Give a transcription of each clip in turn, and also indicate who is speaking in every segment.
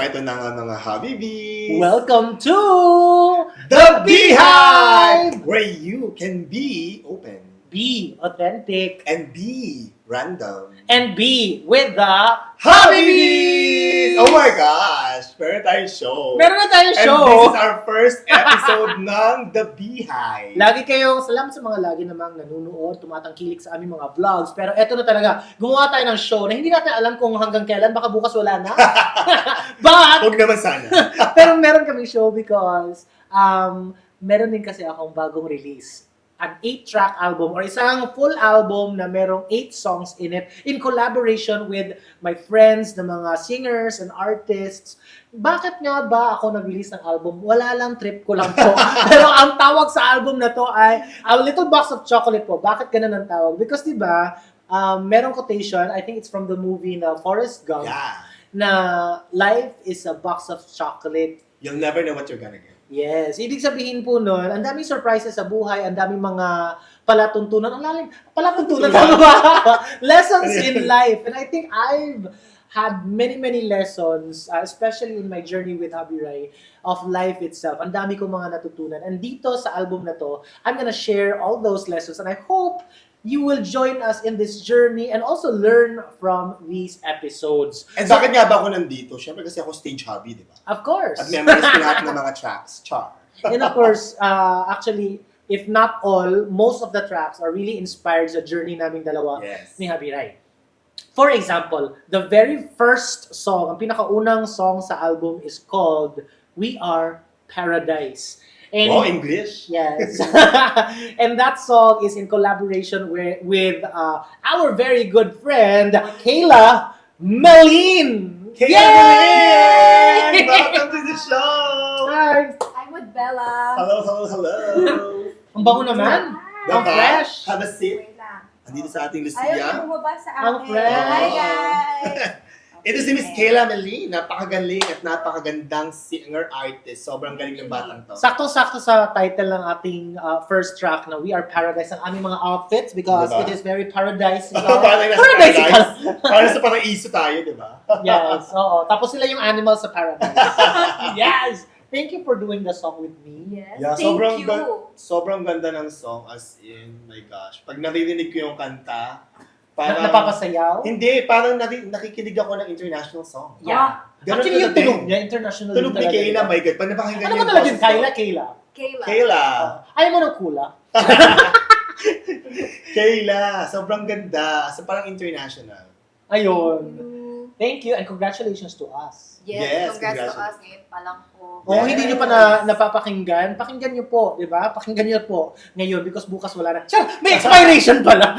Speaker 1: So ito na nga mga Habibis!
Speaker 2: Welcome to
Speaker 1: The Beehive! Where you can be open
Speaker 2: Be Authentic
Speaker 1: and be random.
Speaker 2: and Be with the
Speaker 1: Habibis! Oh my gosh! Meron tayong show.
Speaker 2: Meron na tayong
Speaker 1: And
Speaker 2: show.
Speaker 1: this is our first episode ng The Beehive.
Speaker 2: Lagi kayong, salamat sa mga lagi namang nanonood, tumatangkilik sa aming mga vlogs. Pero eto na talaga, gumawa tayo ng show na hindi natin alam kung hanggang kailan, baka bukas wala na. But,
Speaker 1: Huwag naman sana.
Speaker 2: pero meron kaming show because um, meron din kasi akong bagong release. An 8-track album or isang full album na merong 8 songs in it in collaboration with my friends na mga singers and artists. Bakit nga ba ako nag-release ng album? Wala lang, trip ko lang po. Pero ang tawag sa album na to ay A Little Box of Chocolate po. Bakit ganun ang tawag? Because di ba, um, merong quotation, I think it's from the movie na Forrest Gump,
Speaker 1: Yeah.
Speaker 2: na life is a box of chocolate
Speaker 1: You'll never know what you're gonna get.
Speaker 2: Yes, ibig sabihin po nun, ang daming surprises sa buhay, ang daming mga palatuntunan, ang lalim, palatuntunan, lessons in life. And I think I've had many, many lessons, uh, especially in my journey with Habi Rai, of life itself. Ang dami kong mga natutunan. And dito sa album na to, I'm gonna share all those lessons and I hope you will join us in this journey and also learn from these episodes.
Speaker 1: And bakit nga ba ako nandito? Siyempre kasi ako stage hobby, di ba?
Speaker 2: Of course.
Speaker 1: At memorize ko lahat ng mga tracks. Char.
Speaker 2: and of course, uh, actually, if not all, most of the tracks are really inspired sa journey naming dalawa
Speaker 1: Yes.
Speaker 2: ni Habi Rai. For example, the very first song, ang pinakaunang song sa album is called We Are Paradise. And
Speaker 1: Wow, English.
Speaker 2: Yes. and that song is in collaboration with, with uh, our very good friend, Kayla Malin.
Speaker 1: Kaya
Speaker 2: Yay!
Speaker 1: Welcome to the show!
Speaker 2: Hi!
Speaker 3: I'm with Bella.
Speaker 1: Hello, hello, hello!
Speaker 2: Ang bango naman. Ang
Speaker 1: Diba?
Speaker 2: fresh.
Speaker 1: Have a seat.
Speaker 3: Wait lang.
Speaker 1: Andito sa ating
Speaker 3: Ayaw
Speaker 1: Lucia.
Speaker 3: niyo bumaba sa akin.
Speaker 2: Ang fresh.
Speaker 3: Hi, guys.
Speaker 1: Ito si Miss Kayla Meli. Napakagaling at napakagandang singer-artist. Sobrang galing ng batang to.
Speaker 2: Saktong-sakto sa title ng ating uh, first track na We Are Paradise ang aming mga outfits because
Speaker 1: Diba?
Speaker 2: it is very paradisical.
Speaker 1: Parang nasa paradise. Parang sa paraiso tayo, di ba?
Speaker 2: yes, oo. Tapos sila yung animals sa paradise. yes! Thank you for doing the song with me.
Speaker 3: Yes,
Speaker 1: Yeah,
Speaker 3: thank
Speaker 1: sobrang
Speaker 3: you.
Speaker 1: ga- sobrang ganda ng song as in, my gosh. Pag naririnig ko yung kanta,
Speaker 2: Na,
Speaker 1: parang...
Speaker 2: napapasayaw.
Speaker 1: Hindi, parang nari- nakikinig ako ng international song.
Speaker 2: Yeah.
Speaker 1: Ganun
Speaker 2: Actually, yung
Speaker 1: talaga
Speaker 2: tunog
Speaker 1: eh.
Speaker 2: niya, international
Speaker 1: Tunog ni Kayla,
Speaker 2: yun.
Speaker 1: my God. Pag napakinggan
Speaker 2: Ano
Speaker 1: niyo
Speaker 2: ba talaga yun?
Speaker 1: boses ko-
Speaker 2: Kayla, Kayla.
Speaker 3: Kayla.
Speaker 1: Kayla.
Speaker 2: Ayaw mo ng kula?
Speaker 1: Kayla. Sobrang ganda. So, parang international.
Speaker 2: Ayun. Thank you and congratulations to us.
Speaker 3: Yes,
Speaker 1: Yes,
Speaker 3: congrats to us. Ngayon pa lang po.
Speaker 2: Kung hindi nyo pa na, napapakinggan, pakinggan nyo po, di ba? Pakinggan nyo po ngayon because bukas wala na. Char, may expiration pala.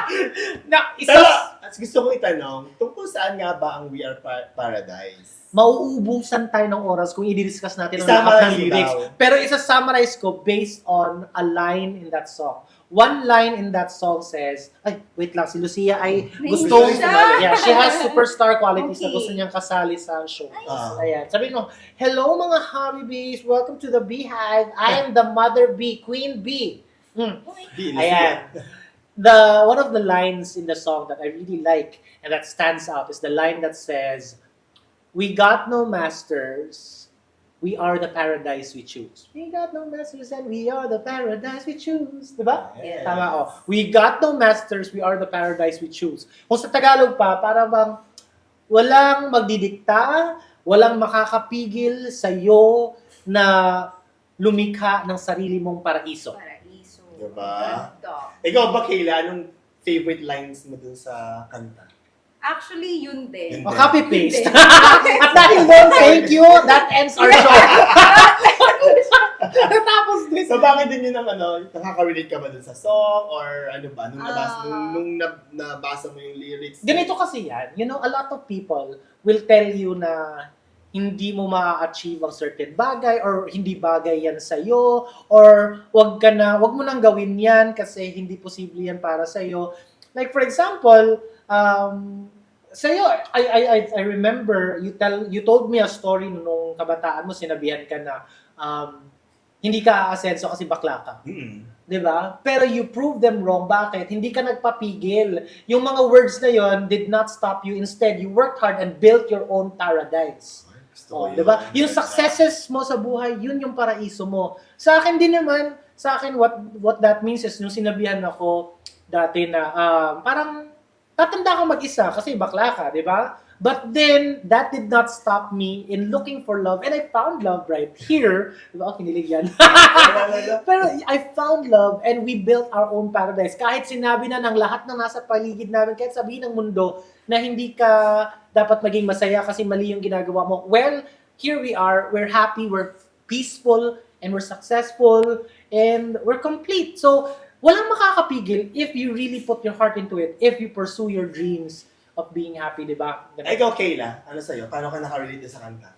Speaker 2: na, isa,
Speaker 1: Pero, at gusto ko itanong, tungkol saan nga ba ang We Are Pa- Paradise?
Speaker 2: mauubusan tayo ng oras kung i-discuss natin ang lahat ng lyrics.
Speaker 1: daw.
Speaker 2: Pero isa-summarize ko based on a line in that song. One line in that song says, ay, wait lang, si Lucia ay
Speaker 3: May
Speaker 2: gustong,
Speaker 3: siya.
Speaker 2: yeah, she has superstar qualities na
Speaker 3: Okay.
Speaker 2: gusto niyang kasali sa show.
Speaker 1: Ah.
Speaker 2: Ayan. Sabi mo, hello mga Habibis, welcome to the Beehive. I am the mother bee, queen bee. Mm.
Speaker 1: Di,
Speaker 2: Ayan. The one of the lines in the song that I really like and that stands out is the line that says, "We got no masters, we are the paradise we choose." We got no masters and we are the paradise we choose, diba?
Speaker 1: Yes.
Speaker 2: Tama oh. We got no masters, we are the paradise we choose. Kung sa Tagalog pa, para bang walang magdidikta, walang makakapigil sa iyo na lumikha ng sarili mong paraiso.
Speaker 3: Paraiso.
Speaker 1: Diba?
Speaker 3: Ganda.
Speaker 1: Ikaw ba, Kayla, anong favorite lines mo dun sa kanta?
Speaker 3: Actually, yun din.
Speaker 1: Yun
Speaker 2: O, copy-paste.
Speaker 3: Hindi.
Speaker 2: At dahil doon, thank you. That ends our show. Tapos din.
Speaker 1: So, bakit din yun ang ano, nakaka-relate ka ba dun sa song? Or ano ba, nung, nabasa,
Speaker 3: Ah.
Speaker 1: nung, nung nab- nabasa mo yung lyrics?
Speaker 2: Ganito kasi yan. You know, a lot of people will tell you na hindi mo ma-achieve ang certain bagay or hindi bagay yan sa'yo or wag ka na, wag mo nang gawin yan kasi hindi posible yan para sa'yo. Like for example, um, sa'yo, I, I, I, I remember you tell you told me a story nung kabataan mo, sinabihan ka na um, hindi ka aasenso kasi bakla ka.
Speaker 1: Mm-mm.
Speaker 2: 'di ba? Pero you prove them wrong. Bakit? Hindi ka nagpapigil. Yung mga words na yon did not stop you. Instead, you worked hard and built your own paradise. Oh, 'di ba?
Speaker 1: yun.
Speaker 2: Yung successes mo sa buhay, yun yung paraiso mo. Sa akin din naman, sa akin what what that means is yung sinabihan ako dati na um, parang tatanda ka mag-isa kasi bakla ka, 'di ba? But then, that did not stop me in looking for love. And I found love right here. Di ba? Oh, kinilig yan. Pero I found love and we built our own paradise. Kahit sinabi na ng lahat ng nasa paligid namin, kahit sabihin ng mundo na hindi ka dapat maging masaya kasi mali yung ginagawa mo. Well, here we are. We're happy, we're peaceful, and we're successful, and we're complete. So, walang makakapigil if you really put your heart into it, if you pursue your dreams of being happy, di ba?
Speaker 1: Ay, ikaw, Kayla, ano sa'yo? Paano ka nakarelate sa kanta?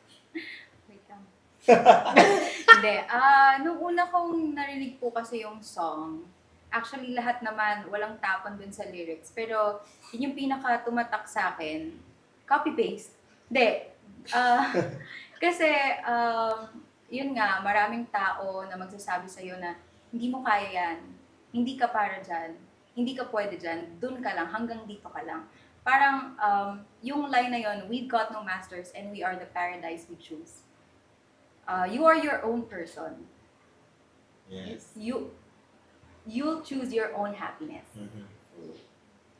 Speaker 3: Wait lang. Hindi. Ah, nung una kong narinig po kasi yung song, actually lahat naman walang tapon dun sa lyrics. Pero yun yung pinaka tumatak sa akin. Copy-paste. Hindi. Ah, kasi, um, yun nga, maraming tao na magsasabi sa'yo na hindi mo kaya yan, hindi ka para dyan, hindi ka pwede dyan, dun ka lang, hanggang dito ka lang. Parang um, yung line na yun, we've got no masters and we are the paradise we choose. Uh, you are your own person.
Speaker 1: Yes.
Speaker 3: You you'll choose your own happiness.
Speaker 1: Mhm.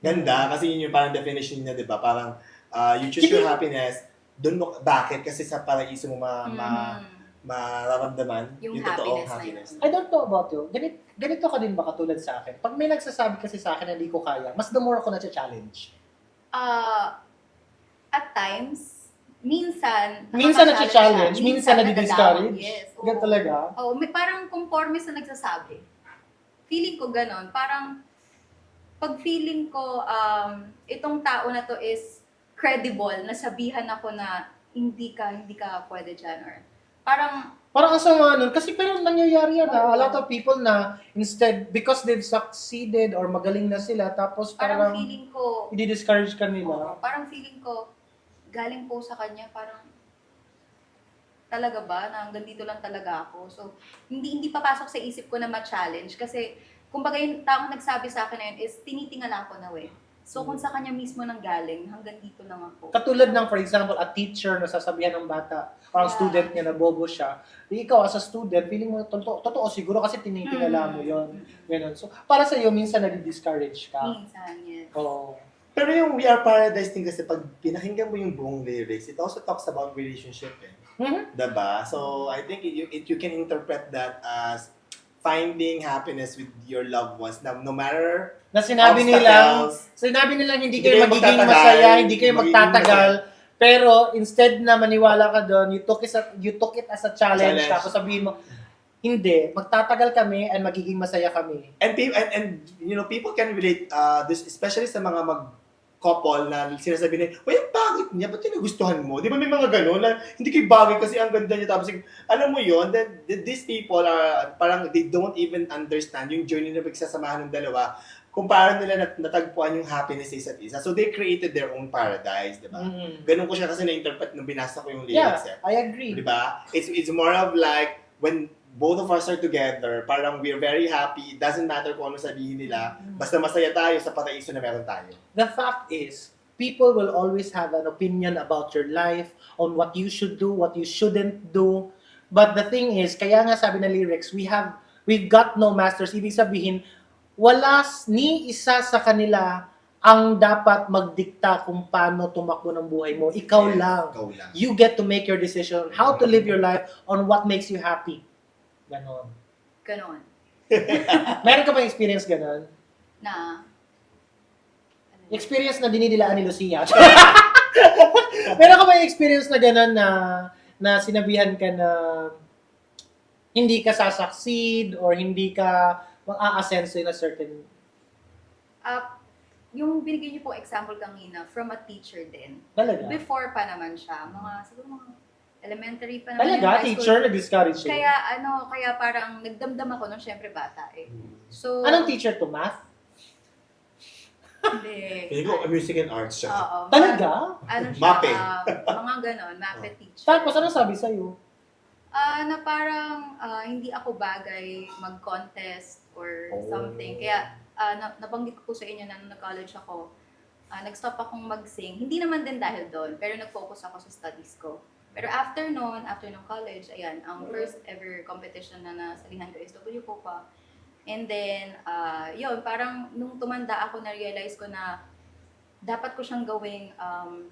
Speaker 1: Ganda, kasi yun yung parang definition niya, di ba? Parang, ah, you choose your happiness, doon mo, bakit? Kasi sa paraiso mo ma, ma,
Speaker 3: Mhm.
Speaker 1: Mararamdaman
Speaker 3: Yung
Speaker 1: totoong
Speaker 3: happiness na yun.
Speaker 2: I don't know about you. Ganit, ganito ka din ba katulad sa akin? Pag may nagsasabi kasi sa akin na hindi ko kaya, mas the more ako na-challenge.
Speaker 3: Uh, at times, minsan,
Speaker 2: Minsan
Speaker 3: nakaka-challenge
Speaker 2: na-challenge,
Speaker 3: siya,
Speaker 2: minsan na-discourage.
Speaker 3: Yes. oo.
Speaker 2: Ganun talaga.
Speaker 3: Oo, may parang conforme sa nagsasabi. Feeling ko ganon. Parang, pag feeling ko, um, itong tao na to is credible, nasabihan ako na hindi ka, hindi ka pwede dyan. Or, parang,
Speaker 2: Parang ang sama nun. Kasi pero nangyayari yan ah. A lot of people na instead, because they've succeeded or magaling na sila, tapos
Speaker 3: parang
Speaker 2: parang
Speaker 3: feeling ko,
Speaker 2: i-discourage ka
Speaker 3: oo,
Speaker 2: nila.
Speaker 3: parang feeling ko, galing po sa kanya, parang, talaga ba, na hanggang dito lang talaga ako. So, hindi hindi papasok sa isip ko na ma-challenge kasi kumbaga yung taong nagsabi sa akin na yun is tinitingala ko na eh. So, kung sa kanya mismo nang galing, hanggang dito lang ako.
Speaker 2: Katulad ng, for example, a teacher na sasabihan ng bata, or ang
Speaker 3: Yeah.
Speaker 2: student niya na bobo siya, di ikaw as a student, feeling mo, totoo, totoo siguro kasi tinitingala mo
Speaker 3: Mm.
Speaker 2: yon Ganun. So, para sa iyo, minsan nadi-discourage ka.
Speaker 3: Minsan, yes.
Speaker 2: Oo.
Speaker 1: Pero yung We Are Paradise din kasi pag pinakinggan mo yung buong lyrics, it also talks about relationship eh.
Speaker 2: Mhm.
Speaker 1: Diba? So, I think it, you, it, you can interpret that as finding happiness with your loved ones na no matter
Speaker 2: Na sinabi nilang,
Speaker 1: obstacles,
Speaker 2: sinabi nilang hindi
Speaker 1: Hindi
Speaker 2: kayo
Speaker 1: kayo
Speaker 2: magiging
Speaker 1: magtatagal,
Speaker 2: masaya, hindi kayo
Speaker 1: magiging
Speaker 2: magtatagal, pero instead na maniwala ka doon, you took it, as- you took it as a challenge,
Speaker 1: Challenge.
Speaker 2: tapos sabihin mo, hindi, magtatagal kami and magiging masaya kami.
Speaker 1: And, pe- and, and you know, people can relate, uh, this, especially sa mga mag couple na sinasabi nila, Uy, ang pangit niya, ba't yung nagustuhan mo? Di ba may mga gano'n na hindi kayo bagay kasi ang ganda niya. Tapos, alam mo yon then th- these people are, parang they don't even understand yung journey na pagsasamahan ng dalawa kung paano nila nat- natagpuan yung happiness sa isa't isa. So, they created their own paradise, di ba?
Speaker 2: Mhm.
Speaker 1: Ganun ko siya kasi na-interpret nung binasa ko yung
Speaker 2: Yeah,
Speaker 1: lyrics. eh.
Speaker 2: I agree.
Speaker 1: Di ba? It's, it's more of like, when both of us are together, parang we're very happy. It doesn't matter kung ano sabihin nila. Basta masaya tayo sa paraiso na meron tayo.
Speaker 2: The fact is, people will always have an opinion about your life, on what you should do, what you shouldn't do. But the thing is, kaya nga sabi na lyrics, we have, we've got no masters. Ibig sabihin, wala ni isa sa kanila ang dapat magdikta kung paano tumakbo ng buhay mo. Ikaw
Speaker 1: Yes,
Speaker 2: lang.
Speaker 1: Ikaw lang.
Speaker 2: You get to make your decision on how to live your life on what makes you happy. Ganon.
Speaker 3: Ganon.
Speaker 2: Meron ka ba experience ganon?
Speaker 3: Na,
Speaker 2: Experience na dinidilaan ni Lucia. Meron ka ba experience na gano'n na na sinabihan ka na hindi ka sasucceed or hindi ka mag-a-ascenso in a certain...
Speaker 3: uh, yung binigay niyo po example kanina from a teacher din.
Speaker 2: Talaga?
Speaker 3: Before pa naman siya, mga, siguro mga elementary pa naman.
Speaker 2: Talaga?
Speaker 3: yung high school.
Speaker 2: Teacher na-discourage you?
Speaker 3: Kaya ano, kaya parang nagdamdam ako nung syempre bata eh. So,
Speaker 2: Anong teacher to? Math?
Speaker 3: Hindi.
Speaker 1: Hindi ko, music and arts siya.
Speaker 3: Oo.
Speaker 2: Talaga?
Speaker 3: Ano siya,
Speaker 1: Mape.
Speaker 3: um, mga ganon, mape teacher.
Speaker 2: Tapos ano sabi sa'yo?
Speaker 3: Ah, na parang ah, hindi ako bagay mag-contest or
Speaker 1: Oh.
Speaker 3: something. Kaya ah, na- nabanggit ko po sa inyo na nung nag-college ako, ah, nag-stop akong mag-sing. Hindi naman din dahil doon, pero nag-focus ako sa studies ko. Pero after noon, after nung college, ayan, ang first ever competition na nasalihan ko is W Copa. And then, uh, yun, parang nung tumanda ako, na-realize ko na dapat ko siyang gawing um,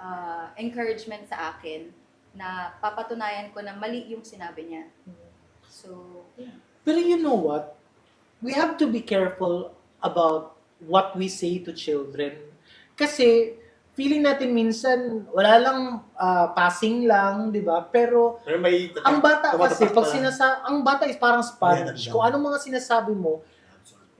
Speaker 3: uh, encouragement sa akin na papatunayan ko na mali yung sinabi niya. So,
Speaker 2: Pero you know what? We have to be careful about what we say to children. Kasi feeling natin minsan wala lang ah, passing lang, 'di ba? Pero
Speaker 1: Pero may...
Speaker 2: ang bata kasi pag
Speaker 1: pa.
Speaker 2: sinasa ang bata is parang sponge. Kung anong mga sinasabi mo,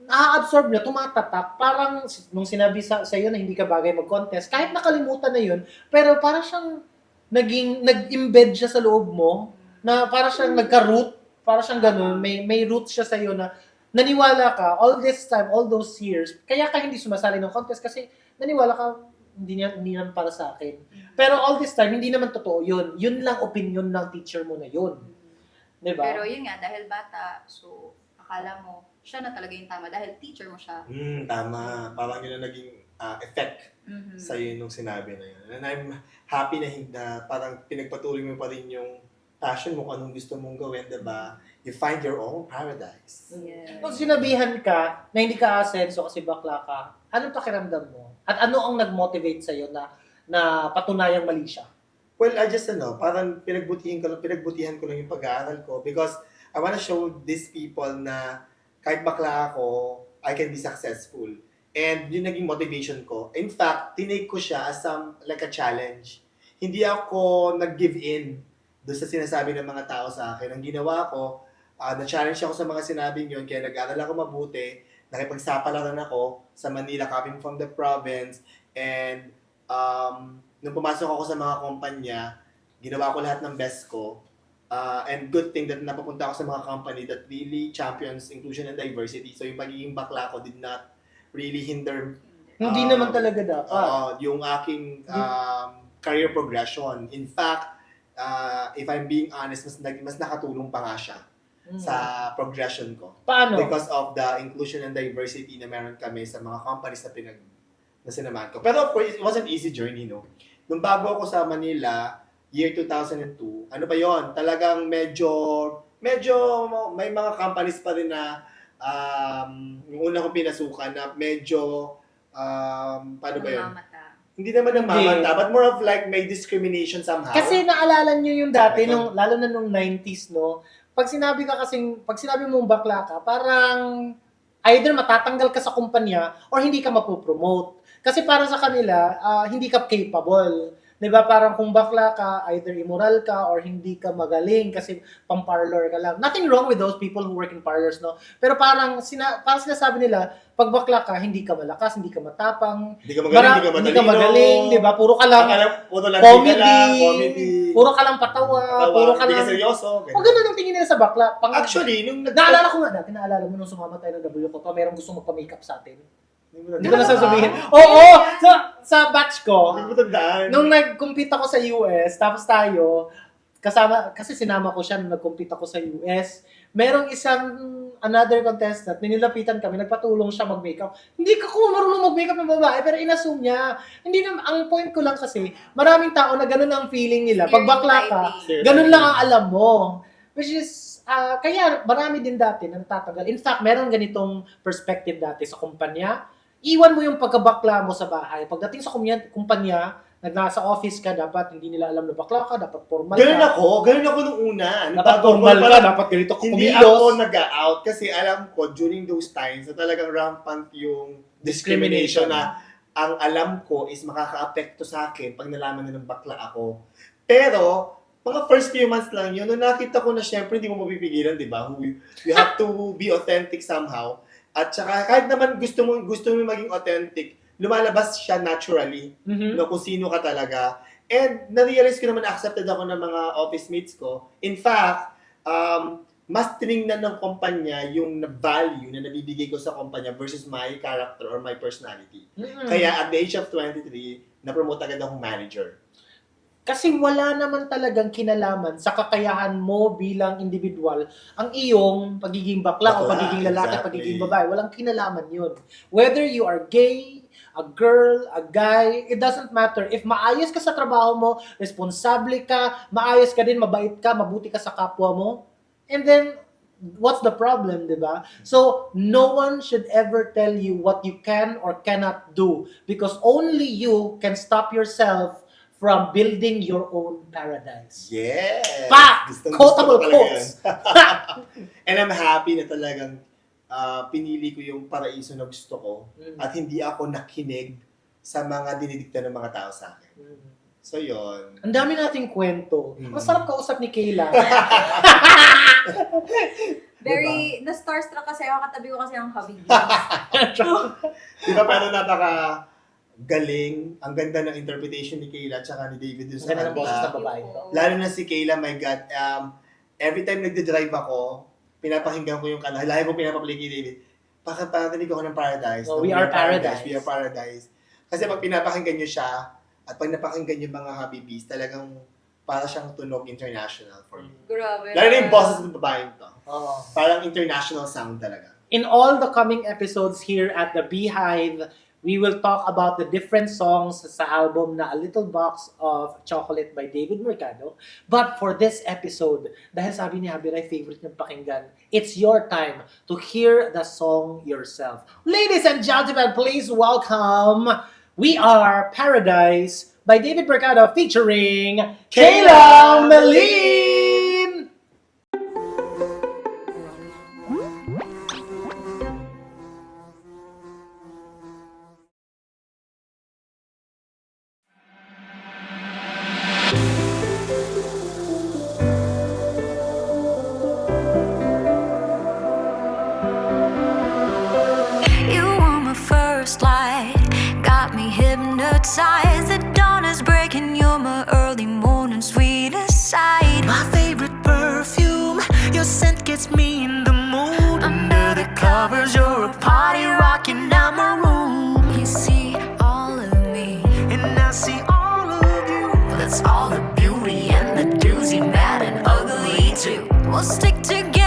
Speaker 2: na-absorb niya, tumatatak. Parang s- nung sinabi sa sa na hindi ka bagay mag-contest, kahit nakalimutan na 'yun, pero parang siyang naging nag-embed siya sa loob mo na para siyang nagka-root, para siyang ganun, may may root siya sa iyo na naniwala ka all this time, all those years, kaya ka hindi sumasali ng contest kasi naniwala ka hindi niya hindi naman para sa akin. Pero all this time hindi naman totoo 'yun. 'Yun lang opinion ng teacher mo na 'yun. 'Di ba?
Speaker 3: pero yun nga, dahil bata, so akala mo, siya na talaga yung tama dahil teacher mo siya.
Speaker 1: Hmm, tama. Parang yun ang naging ah, effect
Speaker 3: Mhm.
Speaker 1: sa'yo nung sinabi na yun. And I'm happy na, na parang pinagpatuloy mo pa rin yung passion mo kung anong gusto mong gawin, diba? You find your own paradise.
Speaker 3: Yes.
Speaker 2: Kung sinabihan ka na hindi ka asenso kasi bakla ka, anong pakiramdam mo? At ano ang nag-motivate sa'yo na na patunayang mali siya?
Speaker 1: Well, I just, ano, parang pinagbutihan ko lang, pinagbutihan ko lang yung pag-aaral ko because I wanna show these people na kahit bakla ako, I can be successful. And yun naging motivation ko. In fact, tinake ko siya as some, like a challenge. Hindi ako nag-give in doon sa sinasabi ng mga tao sa akin. Ang ginawa ko, ah, na-challenge ako sa mga sinabing yun, kaya nag-aral ako mabuti, nakipagsapalaran ako sa Manila, coming from the province, and um, nung pumasok ako sa mga kumpanya, ginawa ko lahat ng best ko. Uh, and good thing that napapunta ako sa mga company that really champions inclusion and diversity. So yung pagiging bakla ko did not really hinder
Speaker 2: Hindi
Speaker 1: Um,
Speaker 2: naman talaga dapat.
Speaker 1: uh, yung aking um, career progression. In fact, uh, if I'm being honest, mas, mas nakatulong pa nga siya
Speaker 2: Mm.
Speaker 1: sa progression ko
Speaker 2: Paano?
Speaker 1: because of the inclusion and diversity na meron kami sa mga companies na pinag na sinamahan ko. Pero of course, it wasn't easy journey, no? Nung bago ako sa Manila, year 2002, ano ba yon? Talagang medyo, medyo may mga companies pa rin na um, yung una kong pinasukan na medyo, um, paano ba yun?
Speaker 3: Namamata.
Speaker 1: Hindi naman ng mamanta, but more of like may discrimination somehow.
Speaker 2: Kasi naalala nyo yung dati, nung, lalo na nung 90s, no? Pag sinabi ka kasing, pag sinabi mong bakla ka, parang either matatanggal ka sa kumpanya or hindi ka mapopromote. Kasi para sa kanila, ah, hindi ka capable. 'Di ba? Parang kung bakla ka, either immoral ka or hindi ka magaling kasi pang-parlor ka lang. Nothing wrong with those people who work in parlors, no? Pero parang sina parang sinasabi nila, pag bakla ka, hindi ka malakas, hindi ka matapang,
Speaker 1: hindi ka magaling,
Speaker 2: mara-
Speaker 1: hindi ka
Speaker 2: hindi magaling, 'di ba? Puro ka lang
Speaker 1: Akala, puro lang
Speaker 2: comedy,
Speaker 1: lang, comedy.
Speaker 2: puro ka lang patawa,
Speaker 1: Tawa,
Speaker 2: puro ka
Speaker 1: hindi
Speaker 2: lang...
Speaker 1: ka seryoso.
Speaker 2: O ganun ang tingin nila sa bakla. Pang,
Speaker 1: Actually, nung nag-
Speaker 2: naalala ko nga dati, naalala mo nung sumama tayo ng W ko merong gusto magpa-makeup sa atin. Hindi ko na sasabihin. Oo! Sa, sa batch ko,
Speaker 1: Hindi mo tandaan.
Speaker 2: nung nag-compete ako sa US, tapos tayo, kasama, kasi sinama ko siya nung nag-compete ako sa US, merong isang another contestant, ninilapitan kami, nagpatulong siya mag-makeup. Hindi ka ko marunong mag-makeup ng babae, pero inassume niya. Hindi na, ang point ko lang kasi, maraming tao na ganun ang feeling nila. Pag bakla ka, ganun lang ang alam mo. Which is, ah, kaya marami din dati na natatanggal. In fact, meron ganitong perspective dati sa kumpanya. Iwan mo yung pagkabakla mo sa bahay. Pagdating sa kumpanya, kumpanya na nasa office ka, dapat hindi nila alam na bakla ka, dapat formal
Speaker 1: Ganun
Speaker 2: ka.
Speaker 1: ako, ganun ako nung una. Nung
Speaker 2: Dapat
Speaker 1: bago
Speaker 2: formal
Speaker 1: ako,
Speaker 2: ka,
Speaker 1: parang
Speaker 2: dapat ganito ka
Speaker 1: Hindi
Speaker 2: kumilos.
Speaker 1: ako nag-out kasi alam ko during those times na talagang rampant yung discrimination na ang alam ko is makaka-apekto sa akin pag nalaman nilang bakla ako. Pero, mga first few months lang yun, nung nakita ko na syempre hindi mo mapipigilan, di ba? You have to be authentic somehow. At saka kahit naman gusto mo gusto mo maging authentic, lumalabas siya naturally
Speaker 2: Mhm.
Speaker 1: no, kung sino ka talaga. And na-realize ko naman accepted ako ng mga office mates ko. In fact, um, mas tinignan ng kumpanya yung value na nabibigay ko sa kumpanya versus my character or my personality.
Speaker 2: Mhm.
Speaker 1: Kaya at the age of 23, na-promote agad akong manager.
Speaker 2: Kasi wala naman talagang kinalaman sa kakayahan mo bilang individual ang iyong pagiging bakla, o
Speaker 1: Bakla,
Speaker 2: pagiging lalaki,
Speaker 1: exactly.
Speaker 2: pagiging babae. Walang kinalaman yun. Whether you are gay, a girl, a guy, it doesn't matter. If maayos ka sa trabaho mo, responsable ka, maayos ka din, mabait ka, mabuti ka sa kapwa mo, and then, what's the problem, di ba? So, no one should ever tell you what you can or cannot do because only you can stop yourself from building your own paradise.
Speaker 1: Yes!
Speaker 2: Pa!
Speaker 1: Gustong-
Speaker 2: Quotable
Speaker 1: gusto
Speaker 2: quotes.
Speaker 1: And I'm happy na talagang ah, pinili ko yung paraiso na gusto ko
Speaker 2: Mm.
Speaker 1: at hindi ako nakinig sa mga dinidikta ng mga tao sa akin.
Speaker 2: Mm.
Speaker 1: So, yon.
Speaker 2: Ang dami nating kwento.
Speaker 1: Mm.
Speaker 2: Masarap kausap ni Kayla.
Speaker 3: Very, na-starstruck kasi ako, katabi ko kasi ang hubby.
Speaker 1: Di ba, pero napaka galing. Ang ganda ng interpretation ni Kayla at saka ni David dun
Speaker 2: Ang
Speaker 1: sa
Speaker 2: ganda ng boses
Speaker 1: kanta.
Speaker 2: ng babae to.
Speaker 1: Lalo na si Kayla, my God, um, every time nagde-drive ako, pinapakinggan ko yung kanta. Lagi ko pinapaplay kay David. Bakit parinig ako ng Paradise?
Speaker 2: Oh,
Speaker 1: ng
Speaker 2: We Are Paradise.
Speaker 1: We Are Paradise. Kasi pag pinapakinggan nyo siya, at pag napakinggan yung mga Habibis, talagang para siyang tunog international for me.
Speaker 3: Grabe.
Speaker 1: Lalo na yung boses ng babaeng to.
Speaker 2: Oo.
Speaker 1: Parang international sound talaga.
Speaker 2: In all the coming episodes here at the Beehive, we will talk about the different songs sa album na A Little Box of Chocolate by David Mercado. But for this episode, dahil sabi ni Habiray favorite niyang pakinggan, it's your time to hear the song yourself. Ladies and gentlemen, please welcome We Are Paradise by David Mercado featuring Kayla Meline!
Speaker 4: Covers, you're a party rocking out my room.
Speaker 5: You see all of me,
Speaker 4: And I see all of you.
Speaker 5: that's all the beauty and the doozy, mad and ugly too. We'll stick together,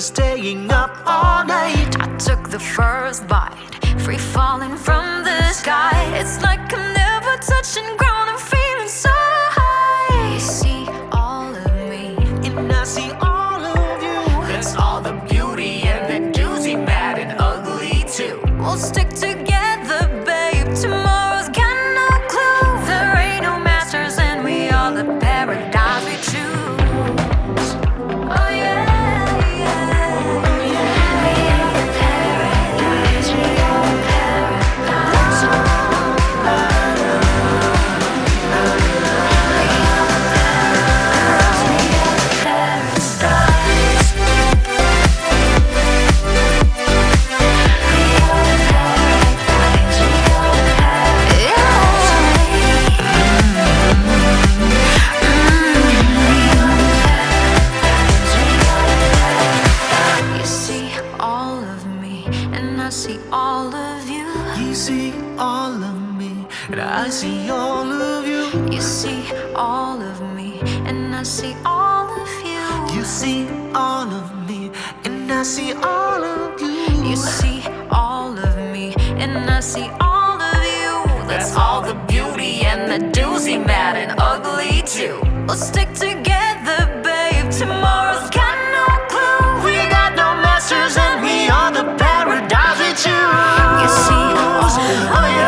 Speaker 4: the words, staying up all night.
Speaker 5: I took the first bite, free falling from the sky. It's like I'm never touching ground, I'm feeling so high. You see all of me,
Speaker 4: And I see all of you.
Speaker 5: that's all the beauty and the doozy, bad and ugly too. We'll stick all of you.
Speaker 4: You see all of me, and I see all of you.
Speaker 5: You see all of me, and I see all of you.
Speaker 4: That's all the beauty and the doozy, mad and ugly
Speaker 5: too. We'll stick together, babe. Tomorrow's got no clue. We got no masters, and we are the paradise we choose. You see all of oh, me.